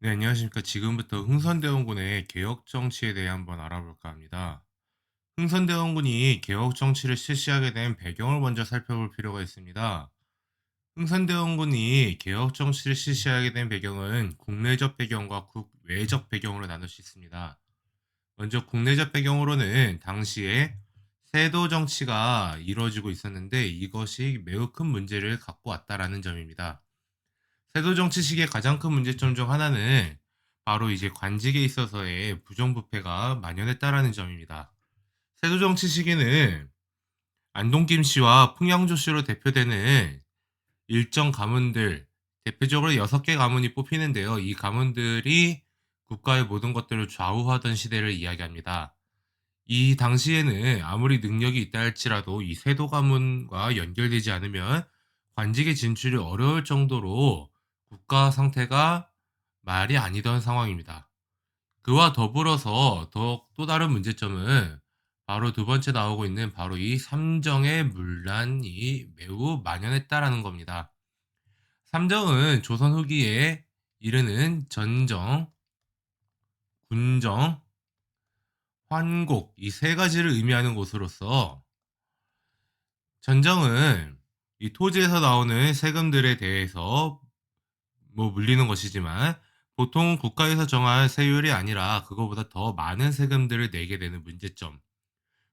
네, 안녕하십니까. 지금부터 흥선대원군의 개혁 정치에 대해 한번 알아볼까 합니다. 흥선대원군이 개혁 정치를 실시하게 된 배경을 먼저 살펴볼 필요가 있습니다. 흥선대원군이 개혁 정치를 실시하게 된 배경은 국내적 배경과 국외적 배경으로 나눌 수 있습니다. 먼저 국내적 배경으로는 당시에 세도 정치가 이루어지고 있었는데 이것이 매우 큰 문제를 갖고 왔다라는 점입니다. 세도 정치 시기의 가장 큰 문제점 중 하나는 바로 이제 관직에 있어서의 부정부패가 만연했다라는 점입니다. 세도 정치 시기는 안동김 씨와 풍양조 씨로 대표되는 일정 가문들, 대표적으로 6개 가문이 뽑히는데요. 이 가문들이 국가의 모든 것들을 좌우하던 시대를 이야기합니다. 이 당시에는 아무리 능력이 있다 할지라도 이 세도 가문과 연결되지 않으면 관직에 진출이 어려울 정도로 국가 상태가 말이 아니던 상황입니다. 그와 더불어서 더욱 또 다른 문제점은 바로 두 번째 나오고 있는 바로 이 삼정의 문란이 매우 만연했다라는 겁니다. 삼정은 조선 후기에 이르는 전정, 군정, 환곡 이 세 가지를 의미하는 곳으로서 전정은 이 토지에서 나오는 세금들에 대해서 뭐 물리는 것이지만 보통 국가에서 정한 세율이 아니라 그거보다 더 많은 세금들을 내게 되는 문제점.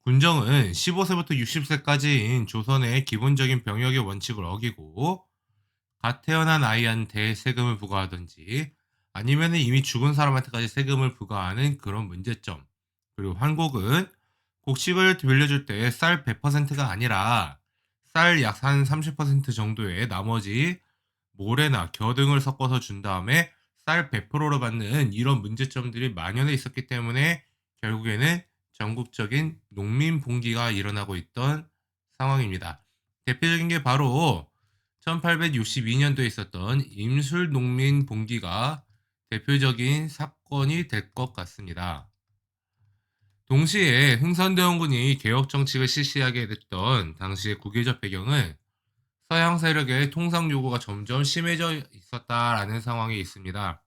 군정은 15세부터 60세까지인 조선의 기본적인 병역의 원칙을 어기고 갓 태어난 아이한테 세금을 부과하든지 아니면 이미 죽은 사람한테까지 세금을 부과하는 그런 문제점. 그리고 환곡은 곡식을 빌려줄 때 쌀 100%가 아니라 쌀 약 한 30% 정도의 나머지 모래나 겨 등을 섞어서 준 다음에 쌀 100%로 받는 이런 문제점들이 만연해 있었기 때문에 결국에는 전국적인 농민 봉기가 일어나고 있던 상황입니다. 대표적인 게 바로 1862년도에 있었던 임술 농민 봉기가 대표적인 사건이 될 것 같습니다. 동시에 흥선대원군이 개혁 정책을 실시하게 됐던 당시의 국외적 배경은 서양 세력의 통상 요구가 점점 심해져 있었다라는 상황이 있습니다.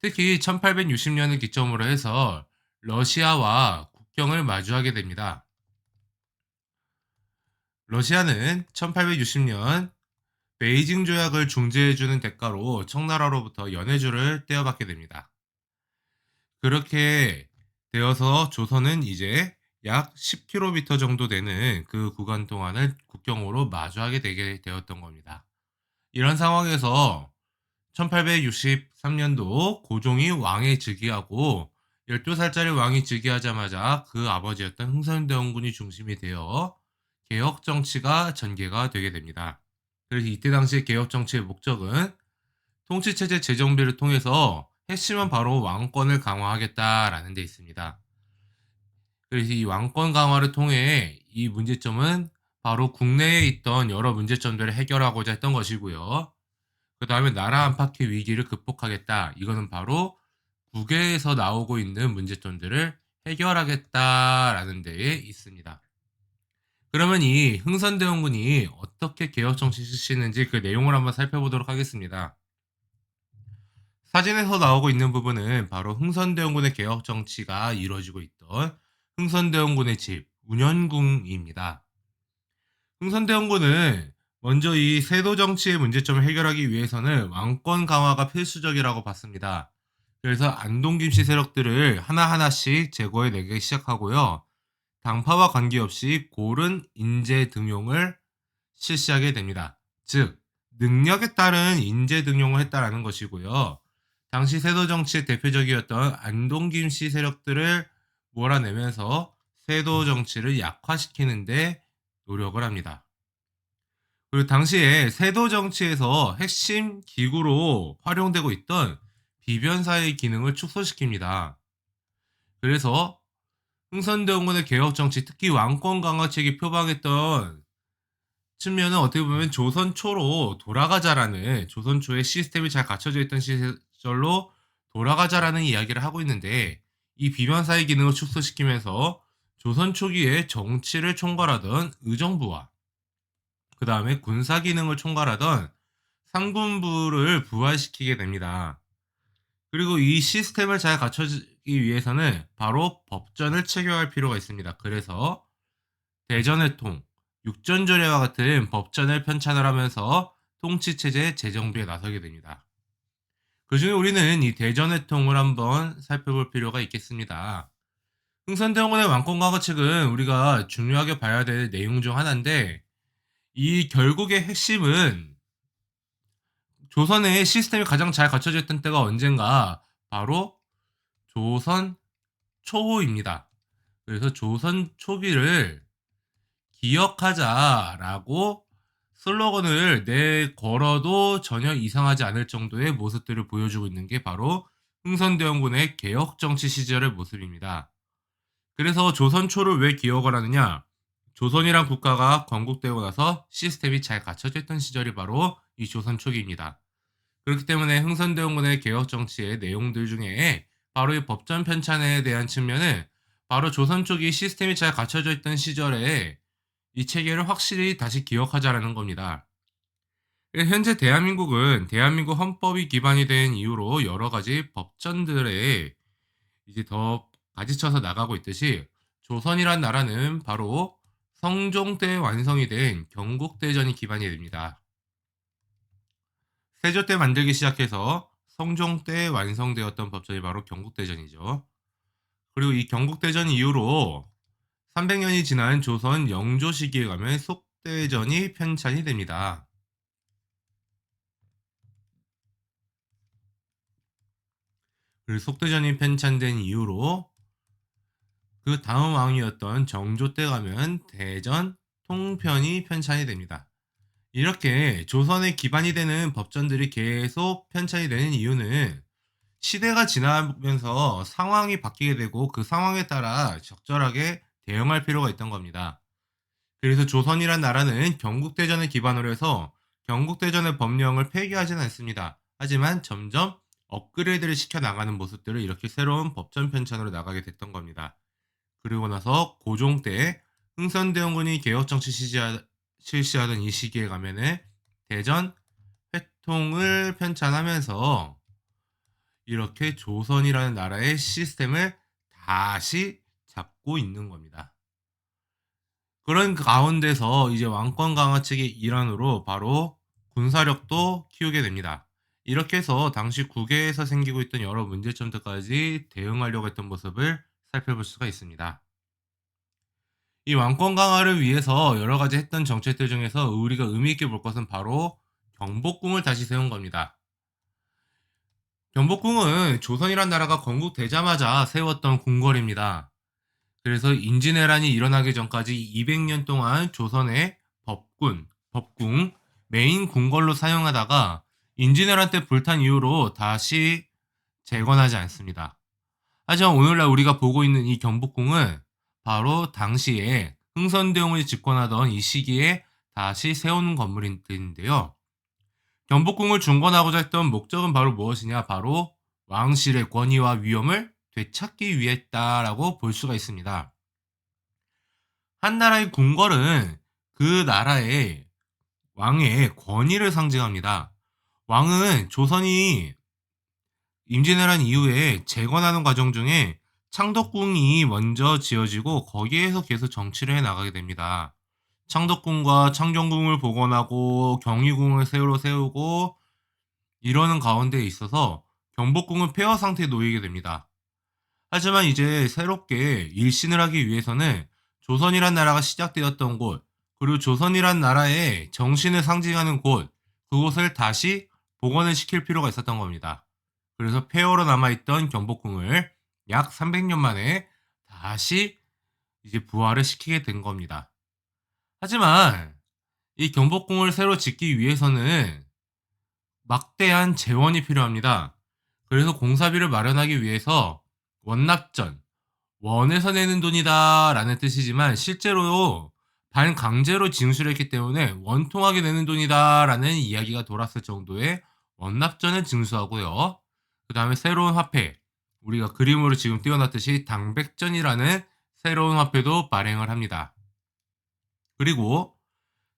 특히 1860년을 기점으로 해서 러시아와 국경을 마주하게 됩니다. 러시아는 1860년 베이징 조약을 중재해주는 대가로 청나라로부터 연해주를 떼어받게 됩니다. 그렇게 되어서 조선은 이제 약 10km 정도 되는 그 구간 동안을 국경으로 마주하게 되게 되었던 겁니다. 이런 상황에서 1863년도 고종이 왕에 즉위하고 12살짜리 왕이 즉위하자마자 그 아버지였던 흥선대원군이 중심이 되어 개혁 정치가 전개가 되게 됩니다. 그래서 이때 당시의 개혁 정치의 목적은 통치체제 재정비를 통해서 핵심은 바로 왕권을 강화하겠다라는 데 있습니다. 그래서 이 왕권 강화를 통해 이 문제점은 바로 국내에 있던 여러 문제점들을 해결하고자 했던 것이고요. 그 다음에 나라 안팎의 위기를 극복하겠다. 이거는 바로 국외에서 나오고 있는 문제점들을 해결하겠다라는 데에 있습니다. 그러면 이 흥선대원군이 어떻게 개혁 정치 실시했는지 그 내용을 한번 살펴보도록 하겠습니다. 사진에서 나오고 있는 부분은 바로 흥선대원군의 개혁 정치가 이루어지고 있던 흥선대원군의 집 운현궁입니다. 흥선대원군은 먼저 이 세도 정치의 문제점을 해결하기 위해서는 왕권 강화가 필수적이라고 봤습니다. 그래서 안동 김씨 세력들을 하나하나씩 제거해내기 시작하고요. 당파와 관계없이 고른 인재 등용을 실시하게 됩니다. 즉, 능력에 따른 인재 등용을 했다라는 것이고요. 당시 세도 정치의 대표적이었던 안동 김씨 세력들을 몰아내면서 세도 정치를 약화시키는데 노력을 합니다. 그리고 당시에 세도 정치에서 핵심 기구로 활용되고 있던 비변사의 기능을 축소시킵니다. 그래서 흥선대원군의 개혁 정치, 특히 왕권 강화책이 표방했던 측면은 어떻게 보면 조선 초로 돌아가자라는 조선 초의 시스템이 잘 갖춰져 있던 시절로 돌아가자라는 이야기를 하고 있는데 이 비변사의 기능을 축소시키면서 조선 초기에 정치를 총괄하던 의정부와 그 다음에 군사 기능을 총괄하던 상군부를 부활시키게 됩니다. 그리고 이 시스템을 잘 갖춰주기 위해서는 바로 법전을 체결할 필요가 있습니다. 그래서 대전의 통, 육전조례와 같은 법전을 편찬을 하면서 통치체제 재정비에 나서게 됩니다. 그 중에 우리는 이 대전의 통을 한번 살펴볼 필요가 있겠습니다. 흥선대원군의 왕권과거 책은 우리가 중요하게 봐야 될 내용 중 하나인데 이 결국의 핵심은 조선의 시스템이 가장 잘 갖춰져 있던 때가 언젠가 바로 조선 초입니다. 그래서 조선 초기를 기억하자라고 슬로건을 내걸어도 전혀 이상하지 않을 정도의 모습들을 보여주고 있는 게 바로 흥선대원군의 개혁 정치 시절의 모습입니다. 그래서 조선 초를 왜 기억을 하느냐? 조선이란 국가가 건국되고 나서 시스템이 잘 갖춰져 있던 시절이 바로 이 조선 초기입니다. 그렇기 때문에 흥선대원군의 개혁 정치의 내용들 중에 바로 이 법전 편찬에 대한 측면은 바로 조선 초기 시스템이 잘 갖춰져 있던 시절에 이 체계를 확실히 다시 기억하자라는 겁니다. 현재 대한민국은 대한민국 헌법이 기반이 된 이유로 여러 가지 법전들에 이제 더 가지쳐서 나가고 있듯이 조선이란 나라는 바로 성종 때 완성이 된 경국대전이 기반이 됩니다. 세조 때 만들기 시작해서 성종 때 완성되었던 법전이 바로 경국대전이죠. 그리고 이 경국대전 이후로 300년이 지난 조선 영조 시기에 가면 속대전이 편찬이 됩니다. 그리고 속대전이 편찬된 이후로 그 다음 왕이었던 정조 때 가면 대전 통편이 편찬이 됩니다. 이렇게 조선의 기반이 되는 법전들이 계속 편찬이 되는 이유는 시대가 지나면서 상황이 바뀌게 되고 그 상황에 따라 적절하게 대응할 필요가 있던 겁니다. 그래서 조선이란 나라는 경국대전을 기반으로 해서 경국대전의 법령을 폐기하지는 않습니다. 하지만 점점 업그레이드를 시켜 나가는 모습들을 이렇게 새로운 법전 편찬으로 나가게 됐던 겁니다. 그리고 나서 고종 때 흥선대원군이 개혁정치 실시하던 이 시기에 가면은 대전 회통을 편찬하면서 이렇게 조선이라는 나라의 시스템을 다시 잡고 있는 겁니다. 그런 가운데서 이제 왕권 강화 책의 일환으로 바로 군사력도 키우게 됩니다. 이렇게 해서 당시 국외에서 생기고 있던 여러 문제점들까지 대응하려고 했던 모습을 살펴볼 수가 있습니다. 이 왕권 강화를 위해서 여러 가지 했던 정책들 중에서 우리가 의미 있게 볼 것은 바로 경복궁을 다시 세운 겁니다. 경복궁은 조선이란 나라가 건국되자마자 세웠던 궁궐입니다. 그래서 인지내란이 일어나기 전까지 200년 동안 조선의 법군, 법궁, 메인 궁궐로 사용하다가 인지내란 때 불탄 이후로 다시 재건하지 않습니다. 하지만 오늘날 우리가 보고 있는 이 경복궁은 바로 당시에 흥선대원이 집권하던 이 시기에 다시 세운 건물인데요. 경복궁을 중건하고자 했던 목적은 바로 무엇이냐? 바로 왕실의 권위와 위엄을 되찾기 위했다라고 볼 수가 있습니다. 한 나라의 궁궐은 그 나라의 왕의 권위를 상징합니다. 왕은 조선이 임진왜란 이후에 재건하는 과정 중에 창덕궁이 먼저 지어지고 거기에서 계속 정치를 해 나가게 됩니다. 창덕궁과 창경궁을 복원하고 경희궁을 새로 세우고 이러는 가운데 있어서 경복궁은 폐허 상태에 놓이게 됩니다. 하지만 이제 새롭게 일신을 하기 위해서는 조선이란 나라가 시작되었던 곳, 그리고 조선이란 나라의 정신을 상징하는 곳, 그곳을 다시 복원을 시킬 필요가 있었던 겁니다. 그래서 폐허로 남아있던 경복궁을 약 300년 만에 다시 이제 부활을 시키게 된 겁니다. 하지만 이 경복궁을 새로 짓기 위해서는 막대한 재원이 필요합니다. 그래서 공사비를 마련하기 위해서 원납전, 원에서 내는 돈이다 라는 뜻이지만 실제로 반강제로 징수했기 때문에 원통하게 내는 돈이다 라는 이야기가 돌았을 정도의 원납전을 징수하고요. 그 다음에 새로운 화폐, 우리가 그림으로 지금 띄워놨듯이 당백전이라는 새로운 화폐도 발행을 합니다. 그리고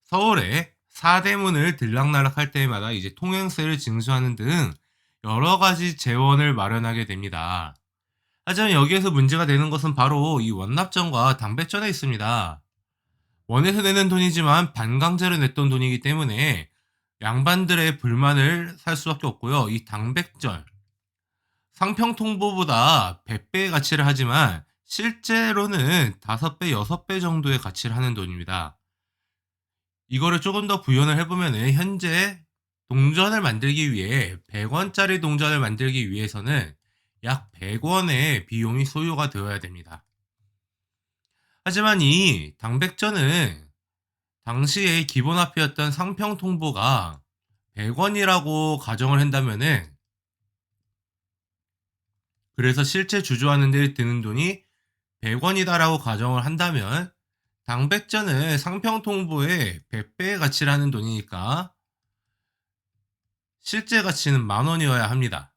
서울에 사대문을 들락날락할 때마다 이제 통행세를 징수하는 등 여러 가지 재원을 마련하게 됩니다. 하지만 여기에서 문제가 되는 것은 바로 이 원납전과 당백전에 있습니다. 원에서 내는 돈이지만 반강제로 냈던 돈이기 때문에 양반들의 불만을 살 수밖에 없고요. 이 당백절 상평통보보다 100배의 가치를 하지만 실제로는 5배, 6배 정도의 가치를 하는 돈입니다. 이거를 조금 더 구현을 해보면 현재 동전을 만들기 위해 100원짜리 동전을 만들기 위해서는 약 100원의 비용이 소요가 되어야 됩니다. 하지만 이 당백전은 당시의 기본 화폐였던 상평 통보가 100원이라고 가정을 한다면은 그래서 실제 주조하는 데 드는 돈이 100원이다라고 가정을 한다면 당백전은 상평 통보의 100배의 가치를 하는 돈이니까 실제 가치는 만 원이어야 합니다.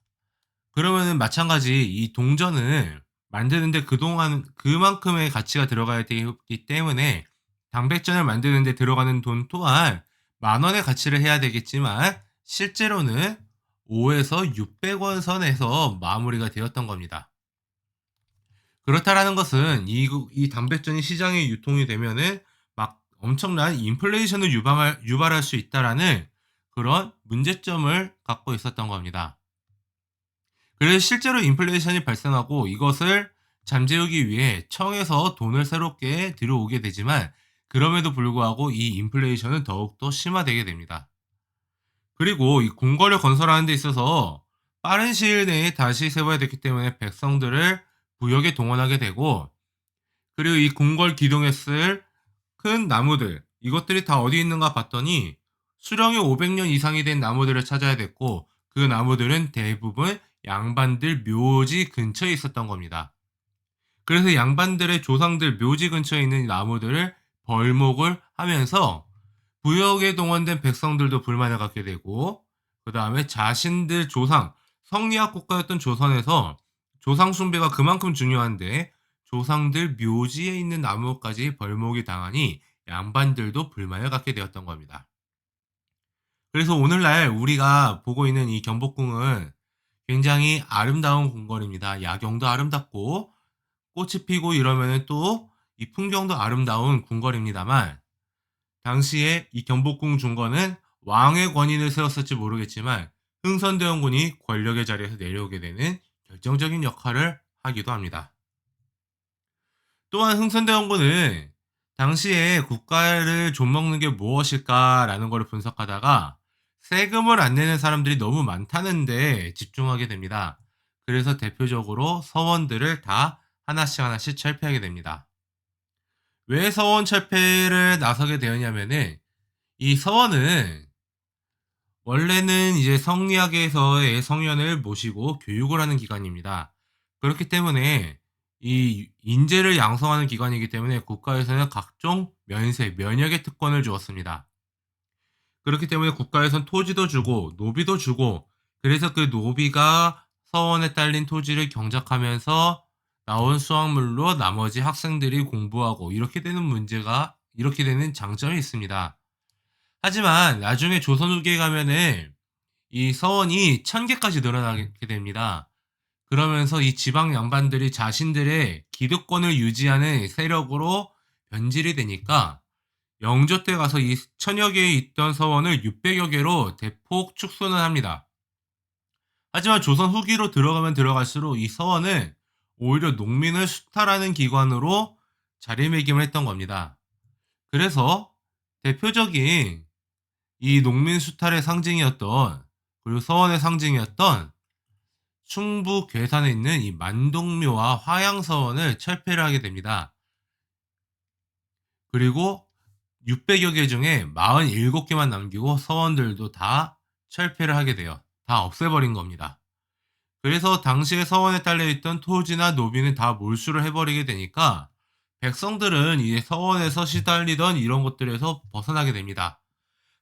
그러면은 마찬가지 이 동전을 만드는데 그동안 그만큼의 가치가 들어가야 되기 때문에 당백전을 만드는데 들어가는 돈 또한 만 원의 가치를 해야 되겠지만 실제로는 5에서 600원 선에서 마무리가 되었던 겁니다. 그렇다라는 것은 이, 이 담배전이 시장에 유통이 되면은 막 엄청난 인플레이션을 유발할, 유발할 수 있다라는 그런 문제점을 갖고 있었던 겁니다. 그래서 실제로 인플레이션이 발생하고 이것을 잠재우기 위해 청에서 돈을 새롭게 들어오게 되지만 그럼에도 불구하고 이 인플레이션은 더욱더 심화되게 됩니다. 그리고 이 궁궐을 건설하는 데 있어서 빠른 시일 내에 다시 세워야 됐기 때문에 백성들을 부역에 동원하게 되고 그리고 이 궁궐 기둥에 쓸 큰 나무들 이것들이 다 어디 있는가 봤더니 수령이 500년 이상이 된 나무들을 찾아야 됐고 그 나무들은 대부분 양반들 묘지 근처에 있었던 겁니다. 그래서 양반들의 조상들 묘지 근처에 있는 나무들을 벌목을 하면서 부역에 동원된 백성들도 불만을 갖게 되고 그 다음에 자신들 조상 성리학 국가였던 조선에서 조상 숭배가 그만큼 중요한데 조상들 묘지에 있는 나무까지 벌목이 당하니 양반들도 불만을 갖게 되었던 겁니다. 그래서 오늘날 우리가 보고 있는 이 경복궁은 굉장히 아름다운 궁궐입니다. 야경도 아름답고 꽃이 피고 이러면 또 이 풍경도 아름다운 궁궐입니다만 당시에 이 경복궁 중건은 왕의 권위를 세웠을지 모르겠지만 흥선대원군이 권력의 자리에서 내려오게 되는 결정적인 역할을 하기도 합니다. 또한 흥선대원군은 당시에 국가를 좀먹는 게 무엇일까라는 것을 분석하다가 세금을 안 내는 사람들이 너무 많다는데 집중하게 됩니다. 그래서 대표적으로 서원들을 다 하나씩 하나씩 철폐하게 됩니다. 왜 서원 철폐를 나서게 되었냐면은 이 서원은 원래는 이제 성리학에서의 성현을 모시고 교육을 하는 기관입니다. 그렇기 때문에 이 인재를 양성하는 기관이기 때문에 국가에서는 각종 면세, 면역의 특권을 주었습니다. 그렇기 때문에 국가에선 토지도 주고 노비도 주고 그래서 그 노비가 서원에 딸린 토지를 경작하면서 나온 수확물로 나머지 학생들이 공부하고 이렇게 되는 문제가 이렇게 되는 장점이 있습니다. 하지만 나중에 조선 후기에 가면은 이 서원이 천 개까지 늘어나게 됩니다. 그러면서 이 지방 양반들이 자신들의 기득권을 유지하는 세력으로 변질이 되니까 영조 때 가서 이 천여 개에 있던 서원을 600여 개로 대폭 축소는 합니다. 하지만 조선 후기로 들어가면 들어갈수록 이 서원은 오히려 농민을 수탈하는 기관으로 자리매김을 했던 겁니다. 그래서 대표적인 이 농민 수탈의 상징이었던 그리고 서원의 상징이었던 충북 괴산에 있는 이 만동묘와 화양서원을 철폐를 하게 됩니다. 그리고 600여 개 중에 47개만 남기고 서원들도 다 철폐를 하게 돼요. 다 없애버린 겁니다. 그래서 당시에 서원에 딸려있던 토지나 노비는 다 몰수를 해버리게 되니까 백성들은 이제 서원에서 시달리던 이런 것들에서 벗어나게 됩니다.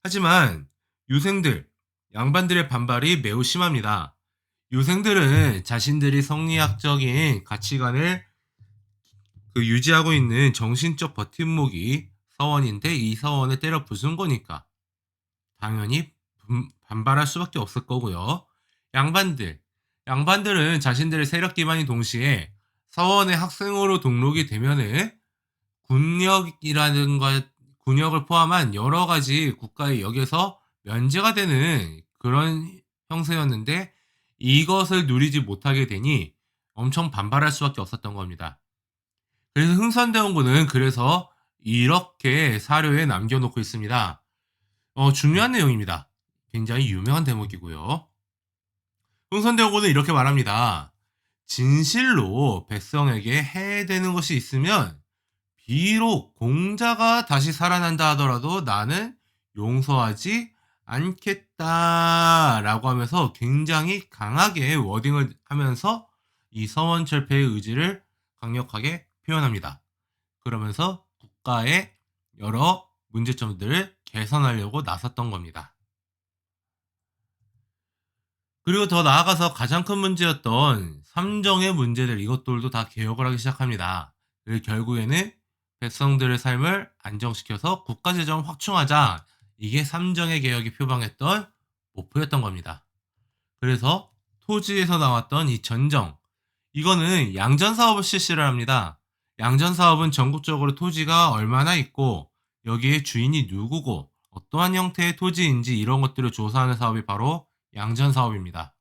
하지만 유생들, 양반들의 반발이 매우 심합니다. 유생들은 자신들이 성리학적인 가치관을 그 유지하고 있는 정신적 버팀목이 서원인데 이 서원을 때려 부순 거니까 당연히 반발할 수밖에 없을 거고요. 양반들. 양반들은 자신들의 세력 기반이 동시에 서원의 학생으로 등록이 되면은 군역이라는 것, 군역을 포함한 여러 가지 국가의 역에서 면제가 되는 그런 형세였는데 이것을 누리지 못하게 되니 엄청 반발할 수밖에 없었던 겁니다. 그래서 흥선대원군은 그래서 이렇게 사료에 남겨놓고 있습니다. 어, 중요한 내용입니다. 굉장히 유명한 대목이고요. 흥선대원군은 이렇게 말합니다. 진실로 백성에게 해되는 것이 있으면 비록 공자가 다시 살아난다 하더라도 나는 용서하지 않겠다 라고 하면서 굉장히 강하게 워딩을 하면서 이 서원철폐의 의지를 강력하게 표현합니다. 그러면서 국가의 여러 문제점들을 개선하려고 나섰던 겁니다. 그리고 더 나아가서 가장 큰 문제였던 삼정의 문제들 이것들도 다 개혁을 하기 시작합니다. 그리고 결국에는 백성들의 삶을 안정시켜서 국가 재정을 확충하자 이게 삼정의 개혁이 표방했던 목표였던 겁니다. 그래서 토지에서 나왔던 이 전정 이거는 양전 사업을 실시를 합니다. 양전 사업은 전국적으로 토지가 얼마나 있고 여기에 주인이 누구고 어떠한 형태의 토지인지 이런 것들을 조사하는 사업이 바로 양전 사업입니다.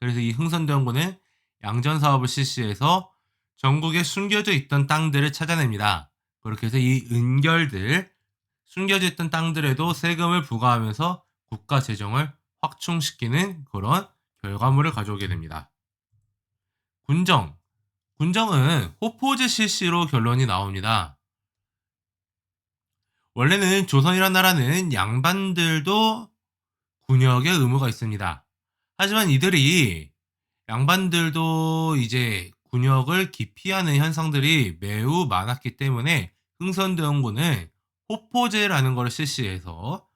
그래서 이 흥선대원군은 양전 사업을 실시해서 전국에 숨겨져 있던 땅들을 찾아냅니다. 그렇게 해서 이 은결들 숨겨져 있던 땅들에도 세금을 부과하면서 국가 재정을 확충시키는 그런 결과물을 가져오게 됩니다. 군정. 군정은 호포제 실시로 결론이 나옵니다. 원래는 조선이란 나라는 양반들도 군역의 의무가 있습니다. 하지만 이들이 양반들도 이제 군역을 기피하는 현상들이 매우 많았기 때문에 흥선대원군은 호포제라는 걸 실시해서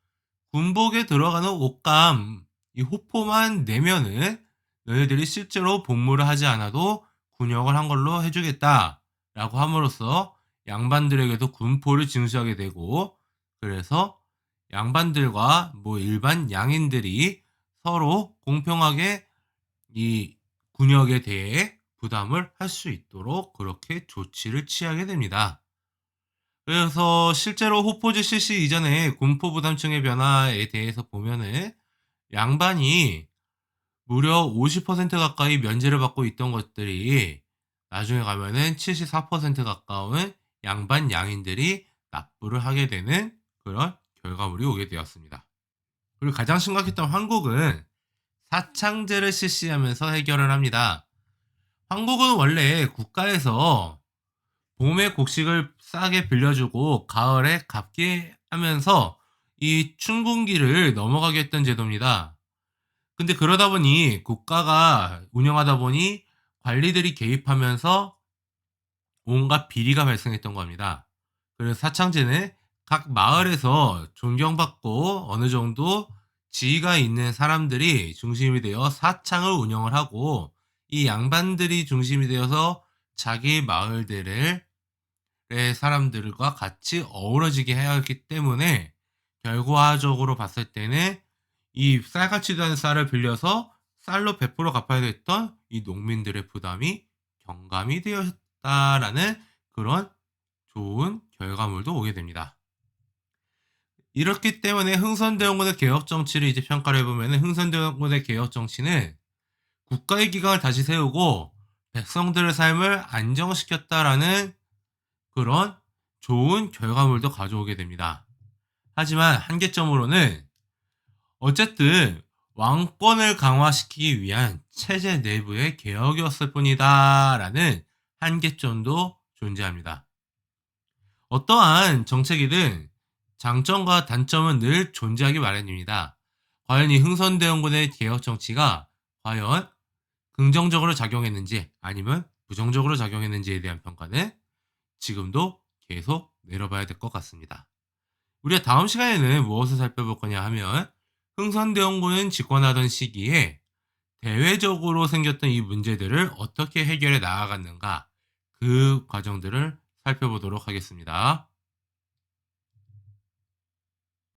군복에 들어가는 옷감 이 호포만 내면은 너희들이 실제로 복무를 하지 않아도 군역을 한 걸로 해주겠다 라고 함으로써 양반들에게도 군포를 징수하게 되고 그래서 양반들과 뭐 일반 양인들이 서로 공평하게 이 군역에 대해 부담을 할 수 있도록 그렇게 조치를 취하게 됩니다. 그래서 실제로 호포즈 실시 이전에 군포 부담층의 변화에 대해서 보면은 양반이 무려 50% 가까이 면제를 받고 있던 것들이 나중에 가면은 74% 가까운 양반 양인들이 납부를 하게 되는 그런 결과물이 오게 되었습니다. 그리고 가장 심각했던 황국은 사창제를 실시하면서 해결을 합니다. 황국은 원래 국가에서 봄에 곡식을 싸게 빌려주고 가을에 갚게 하면서 이 춘군기를 넘어가게 했던 제도입니다. 근데 그러다 보니 국가가 운영하다 보니 관리들이 개입하면서 온갖 비리가 발생했던 겁니다. 그래서 사창제는 각 마을에서 존경받고 어느 정도 지위가 있는 사람들이 중심이 되어 사창을 운영을 하고 이 양반들이 중심이 되어서 자기 마을들을 사람들과 같이 어우러지게 해야 했기 때문에 결과적으로 봤을 때는 이 쌀같이도 않은 쌀을 빌려서 쌀로 100% 갚아야 됐던 이 농민들의 부담이 경감이 되었다라는 그런 좋은 결과물도 오게 됩니다. 이렇기 때문에 흥선대원군의 개혁 정치를 이제 평가를 해보면 흥선대원군의 개혁 정치는 국가의 기강을 다시 세우고 백성들의 삶을 안정시켰다라는 그런 좋은 결과물도 가져오게 됩니다. 하지만 한계점으로는 어쨌든 왕권을 강화시키기 위한 체제 내부의 개혁이었을 뿐이다 라는 한계점도 존재합니다. 어떠한 정책이든 장점과 단점은 늘 존재하기 마련입니다. 과연 이 흥선대원군의 개혁 정치가 과연 긍정적으로 작용했는지 아니면 부정적으로 작용했는지에 대한 평가는 지금도 계속 내려봐야 될 것 같습니다. 우리가 다음 시간에는 무엇을 살펴볼 거냐 하면 흥선대원군은 집권하던 시기에 대외적으로 생겼던 이 문제들을 어떻게 해결해 나아갔는가 그 과정들을 살펴보도록 하겠습니다.